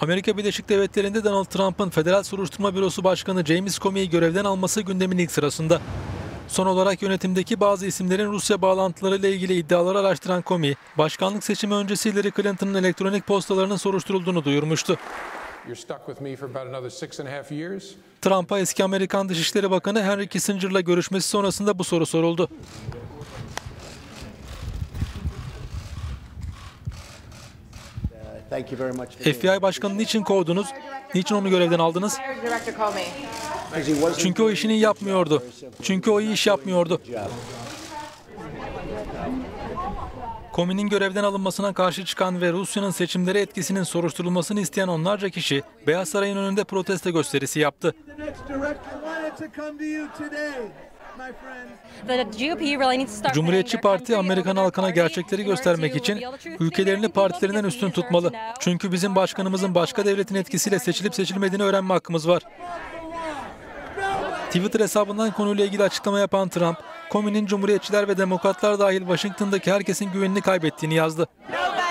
Amerika Birleşik Devletleri'nde Donald Trump'ın Federal Soruşturma Bürosu Başkanı James Comey'i görevden alması gündemin ilk sırasında. Son olarak yönetimdeki bazı isimlerin Rusya bağlantılarıyla ilgili iddiaları araştıran Comey, başkanlık seçimi öncesi Hillary Clinton'ın elektronik postalarının soruşturulduğunu duyurmuştu. Trump'a eski Amerikan Dışişleri Bakanı Henry Kissinger'la görüşmesi sonrasında bu soru soruldu. FBI Başkanı'nı niçin kovdunuz? Niçin onu görevden aldınız? Çünkü o işini yapmıyordu. Çünkü o iyi iş yapmıyordu. Comey'nin görevden alınmasına karşı çıkan ve Rusya'nın seçimlere etkisinin soruşturulmasını isteyen onlarca kişi Beyaz Saray'ın önünde protesto gösterisi yaptı. Cumhuriyetçi Parti Amerikan halkına gerçekleri göstermek için ülkelerini partilerinden üstün tutmalı. Çünkü bizim başkanımızın başka devletin etkisiyle seçilip seçilmediğini öğrenme hakkımız var. Twitter hesabından konuyla ilgili açıklama yapan Trump, Comey'nin Cumhuriyetçiler ve Demokratlar dahil Washington'daki herkesin güvenini kaybettiğini yazdı. No